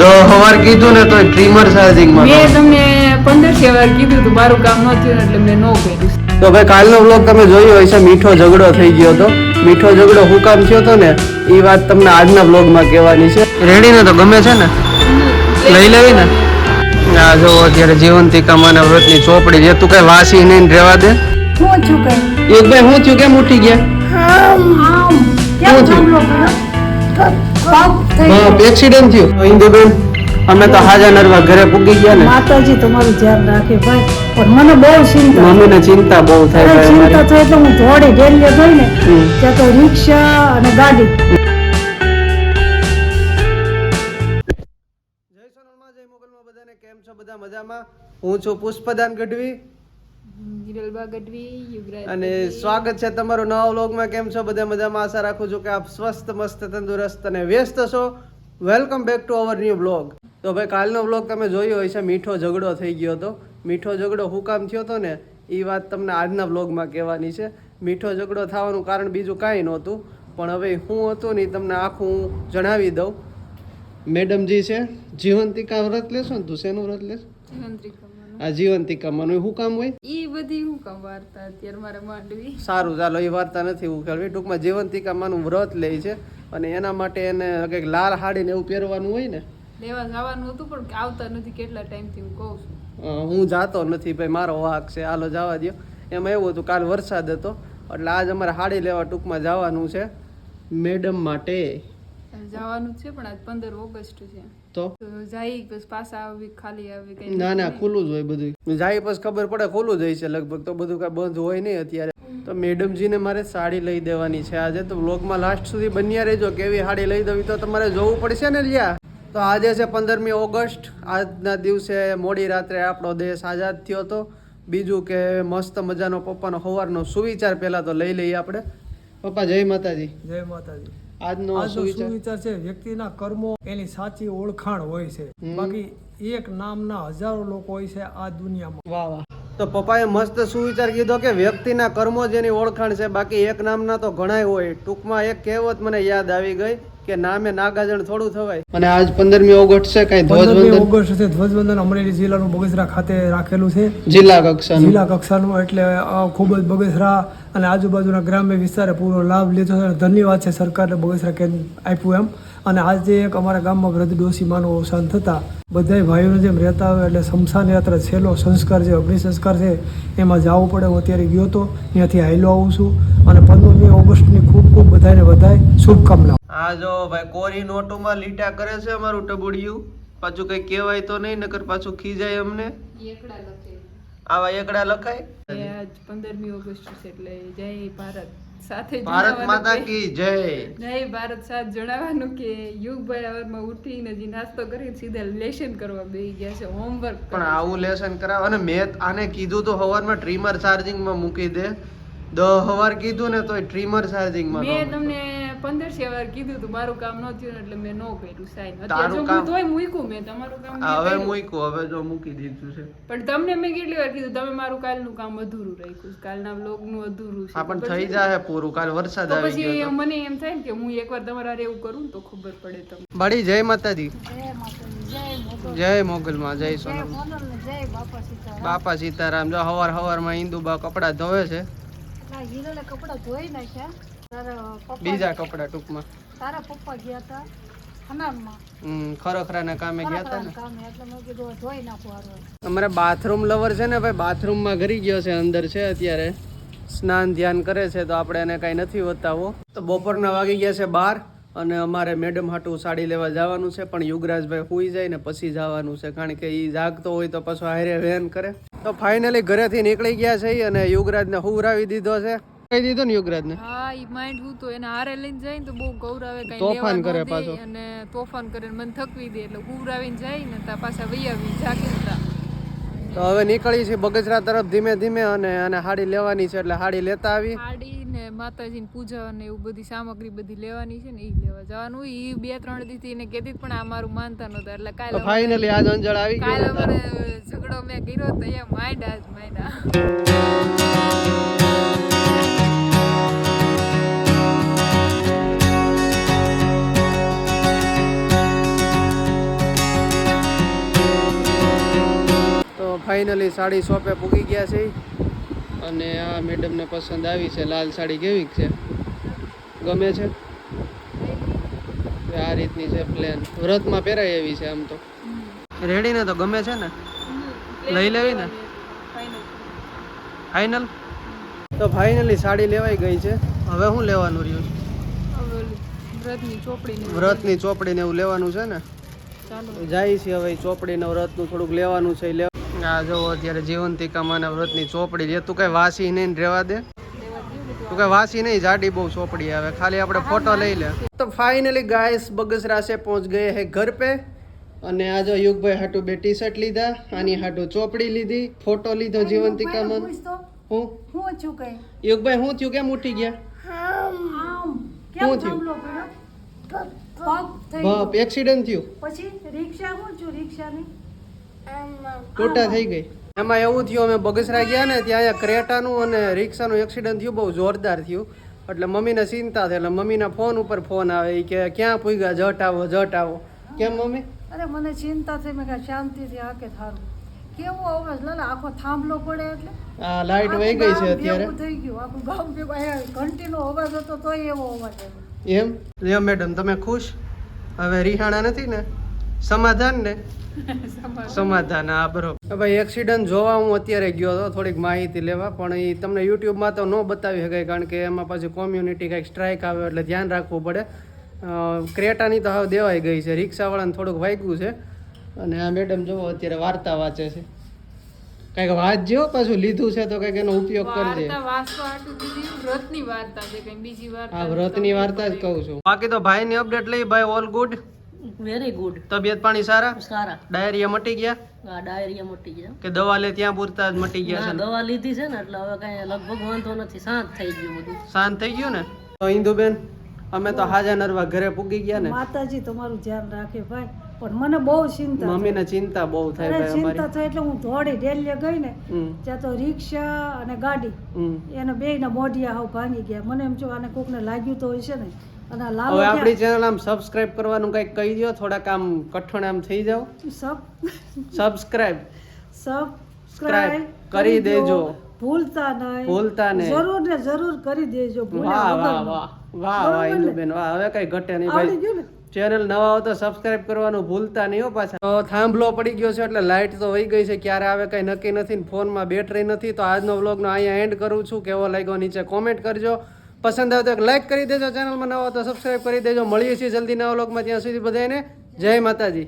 દો હવાર કીધું ને તો ટ્રીમર ચાર્જિંગમાં મેં તમને પંદરથી વાર કીધું તો મારું કામ ન થયું એટલે મેં નો કર્યું. તો ભાઈ કાલનો વ્લોગ તમે જોયો હશે મીઠો ઝઘડો થઈ ગયો હતો. મીઠો ઝઘડો હું કામ થયો હતો ને એ વાત તમને આજના બ્લોગમાં કહેવાની છે. રેડી ને તો ગમે છે ને? લઈ લેવી ને? આ જો અત્યારે જીવંતિકા વ્રત વ્રતની ચોપડી જે તું કઈ વાસી નહીં ને રહેવા દે. હું છું કઈ એક ભાઈ હું થયું? કેમ ઉઠી ગયા? હા આમ કેમ એક્સિડન્ટ થયો. ઇન્દુબેન અમે તો હાજર નરવા ઘરે પૂગી ગયા ને. માતાજી તમારું ધ્યાન રાખે ભાઈ. પણ મને બહુ ચિંતા મમ્મીને ચિંતા બહુ થાય ભાઈ ચિંતા થાય તો હું દોડી ડેલીએ ગઈ ને ત્યાં તો રિક્ષા અને ગાડી. જય સોનલમાં જય મોગલમાં બધાને કેમ છો? બધા મજામાં? હું છું પુષ્પદાન ગઢવી. અને સ્વાગત છે તમારું નવા વ્લોગમાં. કેમ છો? બધા મજામાં? આશા રાખું છું કે આપ સ્વસ્થ મસ્ત તંદુરસ્ત અને વ્યસ્ત છો. Welcome back to our new blog તો ભાઈ કાલનો બ્લોગ તમે જોયો હશે. મીઠો ઝઘડો થઈ ગયો હતો. મીઠો ઝઘડો હું કામ થયો હતો ને એ વાત તમને આજના બ્લોગમાં કહેવાની છે. મીઠો ઝઘડો થવાનું કારણ બીજું કાંઈ નહોતું. પણ હવે હું હતું ને તમને આખું હું જણાવી દઉં. મેડમજી છે. જીવંતિકા વ્રત લેશો ને તું? શેનું વ્રત લેશ? આ જીવંતિકામાં શું કામ હોય? ઈ બધી હું કામ વાર્તા અત્યારે મારે માંડવી. સારું ચાલો એ વાર્તા નથી ઉકેલવી ટૂંકમાં જીવંતિકા માનું વ્રત લે છે અને એના માટે એને કંઈક લાલ હાડીને એવું પહેરવાનું હોય ને? લેવા જવાનું હતું પણ આવતા નથી કેટલા ટાઈમથી હું કહું છું. હું જાતો નથી ભાઈ મારો વાક છે. હાલો જવા દો એમાં એવું હતું કાલ વરસાદ હતો એટલે આજ અમારે હાડી લેવા ટૂંકમાં જવાનું છે મેડમ માટે. જવાનું છે પણ આજ પંદર ઓગસ્ટ છે. તો? જાય બસ પાછા આવી ખાલી આવી કઈ ના ના ખુલ્લું જ હોય બધું જાય પછી ખબર પડે ખુલ્લું જ હોય છે લગભગ. તો બધું કાંઈ બંધ હોય નહીં અત્યારે. તો મેડમજીને મારે સાડી લઈ દેવાની છે આજે. તો વ્લોગમાં લાસ્ટ સુધી બન્યા રહેજો કેવી સાડી લઈ દેવી તો તમારે જોવું પડશે ને લ્યા. તો આજે છે પંદરમી ઓગસ્ટ. આજના દિવસે મોડી રાત્રે આપણો દેશ આઝાદ થયો હતો બીજું કે મસ્ત મજાનો પપ્પાનો સવારનો સુવિચાર પહેલાં તો લઈ લઈએ આપણે. પપ્પા જય માતાજી. જય માતાજી. આજનો સુવિચાર. સુવિચાર છે વ્યક્તિના કર્મો એની સાચી ઓળખાણ હોય છે. બાકી એક નામના હજારો લોકો હોય છે આ દુનિયામાં. વાહ વાહ. તો પપ્પાએ મસ્ત સુવિચાર કીધો કે વ્યક્તિના કર્મો જેની ઓળખાણ છે બાકી એક નામના તો ઘણાય હોય. ટૂંકમાં એક કહેવત મને યાદ આવી ગઈ. કે નામે નાગાજણ થોડું થવાય. અને આજ પંદરમી ઓગસ્ટ છે કઈ ધ્વજવંદન? ઓગસ્ટ છે ધ્વજવંદન અમરેલી જિલ્લાનું બગસરા ખાતે રાખેલું છે. જિલ્લા કક્ષાનું? જિલ્લા કક્ષાનું એટલે ખૂબ જ બગસરા અને આજુબાજુના ગ્રામ્ય વિસ્તારે પૂરો લાભ લીધો છે. ધન્યવાદ છે સરકારને બગસરા કેન્દ્ર આપ્યું એમ. અને આજે એક અમારા ગામમાં વૃદ્ધ ડોશીમાનું અવસાન થતાં બધાય ભાઈઓને જેમ રહેતા હોય એટલે શમશાન યાત્રા છેલ્લો સંસ્કાર છે અગ્નિ સંસ્કાર છે એમાં જવું પડે. હું અત્યારે ગયો હતો ત્યાંથી હાઈલો આવું છું. અને પંદરમી ઓગસ્ટની ખૂબ ખૂબ બધાને વધાય શુભકામનાઓ. આ જો ભાઈ કોરી નોટોમાં લીટા કરે છે અમારું ટબુડિયું. પાછું કઈ કહેવાય તો નહીં નકર પાછું ખીજાય અમને. એકડા લખે. આવા એકડા લખાય? આજ પંદરમી ઓગસ્ટ છે એટલે જય ભારત સાથે ભારત માતા કે- જય. જય ભારત સાથ જણાવવાનું કે યુગભાઈ હવારમાં ઉઠીને જે નાસ્તો કરી સીધા લેશન કરવા બેસી ગયા છે હોમવર્ક પણ આવું લેસન કરાવ. અને મેં આને કીધું તો હવારમાં ટ્રીમર ચાર્જિંગમાં મૂકી દે. દહ હવાર કીધું ને તોય ટ્રીમર ચાર્જિંગમાં મેં તમને પંદર વાર કીધું હતું મારું કામ ન થયું એટલે મેં નો કર્યું સાઈન અત્યારે જો કામ- હું તોય મૂક્યું મેં તમારું કામ હવે. મૂક્યું હવે જો મૂકી દીધું છે. પણ તમને મેં કેટલી વાર કીધું તમે મારું કાલનું કામ અધૂરું રાખ્યું કાલના vlog નું અધૂરું છે. પણ થઈ જાય પૂરું કાલ વરસાદ તો આવી ગયો પછી મને એમ થાય ને કે હું એકવાર તમારા એવું કરું તો ખબર પડે તમને. બાળી જય માતાજી. જય માતાજી જય મોગલ. જય મોગલમાં જય જય બાપા સીતારામ. જો સીતારામ જો હવાર હવારમાં બા કપડા ધોવે છે. કપડાં ધોઈ નાખ્યા. બીજા કપડા ટૂંકમાં. તારા પપ્પા ગયા હતા કામે ગયા હતા ને? અમારે બાથરૂમ લવર છે ને ભાઈ બાથરૂમમાં ઘરી ગયો છે અંદર છે અત્યારે. સ્નાન ધ્યાન કરે છે તો આપણે એને કાંઈ નથી બતાવવો. તો બપોરના વાગી ગયા છે બાર અને અમારે મેડમ હાટું સાડી લેવા જવાનું છે પણ યુગરાજભાઈ સુઈ જાય ને પછી જવાનું છે કારણ કે એ જાગતો હોય તો પાછો હારે વેન કરે. તો ફાઇનલી ઘરેથી નીકળી ગયા છે ઈ અને યુગરાજને હુવરાવી દીધો છે. કહી દીધો ને યુગરાજને? હા ઈ માઇન્ડ હું તો એને હારે લઈને જાય ને તો બહુ ગૌરવે કઈ તોફાન કરે પાછો. અને તોફાન કરે મને થકવી દે એટલે ગુવરાવીને જાય ને તા પાછા વૈયાવી આવી તો હવે નીકળી છે બગજરા તરફ ધીમે ધીમે અને અને હાડી લેવાની છે એટલે હાડી લેતા આવી. હાડી ને માતાજીની પૂજા અને એવું બધી સામગ્રી બધી લેવાની છે ને એ લેવા જવાનું. એ બે ત્રણ દીથી એને કહેતી પણ આ મારું માનતા નહોતા એટલે કાલે ફાઇનલી આજ અંજળ આવી કાલે મને ઝઘડો મેં કર્યો તો એ માઇન્ડ આજ માઇન્ડ ફાઇનલી સાડી શોપે પૂગી ગયા છે. અને આ મેડમને પસંદ આવી છે લાલ સાડી કેવી છે? ગમે છે? આ રીતની છે પ્લેન વ્રતમાં પહેરાય એવી છે આમ તો. રેડીને તો ગમે છે ને? લઈ લેવી ને? ફાઇનલ તો ફાઇનલી સાડી લેવાઈ ગઈ છે. હવે શું લેવાનું રહ્યું વ્રતની ચોપડી ને એવું. લેવાનું છે ને? ચાલો. જાય છે હવે ચોપડી ને વ્રતનું થોડુંક લેવાનું છે કે આ જો અત્યારે જીવંતિકામાં વ્રતની ચોપડી લે. તું કઈ વાસી નહીં રેવા દે. તું કઈ વાસી નહીં જાડી બહુ ચોપડી આવે. ખાલી આપણે ફોટો લઈ લે. તો ફાઇનલી ગાયસ બગસરા છે પહોંચ ગયે હે ઘર પે. અને આ યુગભાઈ હાટુ બે ટી શર્ટ લીધા આની હાટુ ચોપડી લીધી ફોટો લીધો જીવંતિકામાં હું હું? છું કઈ? યુગભાઈ હું થયું કેમ ઉઠી ગયા? હું થયું? એક્સિડન્ટ થયું. પછી રિક્ષા હું છું રિક્ષાની? ટોટા થઈ ગઈ. એમાં એવું થયું અમે બગસરા ગયા ને ત્યાં અહીંયા ક્રેટાનું અને રિક્ષાનું એક્સિડન્ટ થયું બહુ જોરદાર થયું. એટલે મમ્મીને ચિંતા થઈ એટલે મમ્મીના ફોન ઉપર ફોન આવે કે ક્યાં પૂગ્યા? જટ આવો જટ આવો. કેમ મમ્મી? અરે મને ચિંતા થઈ મેં શાંતિથી આ કે થારું. કેવો અવાજ લાલા આખો થાંભલો પડે એટલે? આ લાઈટ વહી ગઈ છે અત્યારે. થઈ ગયું આખું ગામ ભેગું ઘંટીનો અવાજ હતો તોય એવો અવાજ એમ? લ્યો મેડમ તમે ખુશ? હવે રિહાણા નથી ને? સમાધાન. ને સમાધાન હા બરોબર. ભાઈ એક્સિડન્ટ જોવા હું અત્યારે ગયો હતો થોડીક માહિતી લેવા પણ એ તમને યુટ્યુબમાં તો ન બતાવી શકાય કારણ કે એમાં પાછી કોમ્યુનિટી કંઈક સ્ટ્રાઇક આવે એટલે ધ્યાન રાખવું પડે. ક્રેટાની તો હવે દેવાઈ ગઈ છે રિક્ષાવાળાને થોડુંક વાગ્યું છે અને આ મેડમ જોવો અત્યારે વાર્તા વાંચે છે. કંઈક વાંચજો પાછું લીધું છે તો કંઈક એનો ઉપયોગ કરજે વ્રતની વાર્તા છે કઈ બીજી વાર્તા આ વ્રતની વાર્તા જ કહું છું. બાકી તો ભાઈની અપડેટ લઈ ભાઈ ઓલ ગુડ વેરી ગુડ તબિયત પાણી સારા? સારા. ડાયરિયા મટી ગયા? હા ડાયરિયા મટી ગયા. કે દવા લે ત્યાં પૂરતા જ મટી ગયા છે દવા લીધી છે ને એટલે હવે કઈ લગભગ વાંધો નથી શાંત થઈ ગયું બધું. શાંત થઈ ગયું ને? તો ઇન્દુબેન અમે તો હાજા નરવા ઘરે પૂગી ગયા ને. માતાજી તમારું ધ્યાન રાખે ભાઈ. પણ મને બહુ ચિંતા. મમ્મીને ચિંતા બહુ થાય ભાઈ અમારી. ચિંતા થાય એટલે હું દોડી ડેલીએ ગઈ ને ત્યાં તો રિક્ષા અને ગાડી હમ. એને બેયના મોઢિયા હાવ ભાંગી ગયા. મને એમ જો આને કોકને લાગ્યું તો હશે ને અને હવે આપણી ચેનલ આમ સબસ્ક્રાઇબ કરવાનું કંઈક કહી દો થોડાક આમ કઠણ આમ થઈ જાવ સબ સબસ્ક્રાઇબ સબસ્ક્રાઇબ કરી દેજો. ભૂલતા નહીં. ભૂલતા નહીં. જરૂર ને જરૂર કરી દેજો. વાહ વાહ વાહ. વાહ વાહ ઇન્દુબેન વાહ હવે કઈ ઘટે નહીં ભાઈ. ચેનલ નવા હો તો સબસ્ક્રાઇબ કરવાનું ભૂલતા નહીં હો પાછા. તો થાંભલો પડી ગયો છે એટલે લાઇટ તો વહી ગઈ છે. ક્યારે આવે કઈ નક્કી નથી ફોનમાં બેટરી નથી. તો આજનો વ્લોગનો અહીંયા એન્ડ કરું છું. કેવો લાગ્યો નીચે કોમેન્ટ કરજો. પસંદ આવે તો એક લાઈક કરી દેજો ચેનલમાં નવા તો સબસ્ક્રાઇબ કરી દેજો. મળીએ છીએ જલ્દી નવા લોકમાં ત્યાં સુધી બધાને જય માતાજી.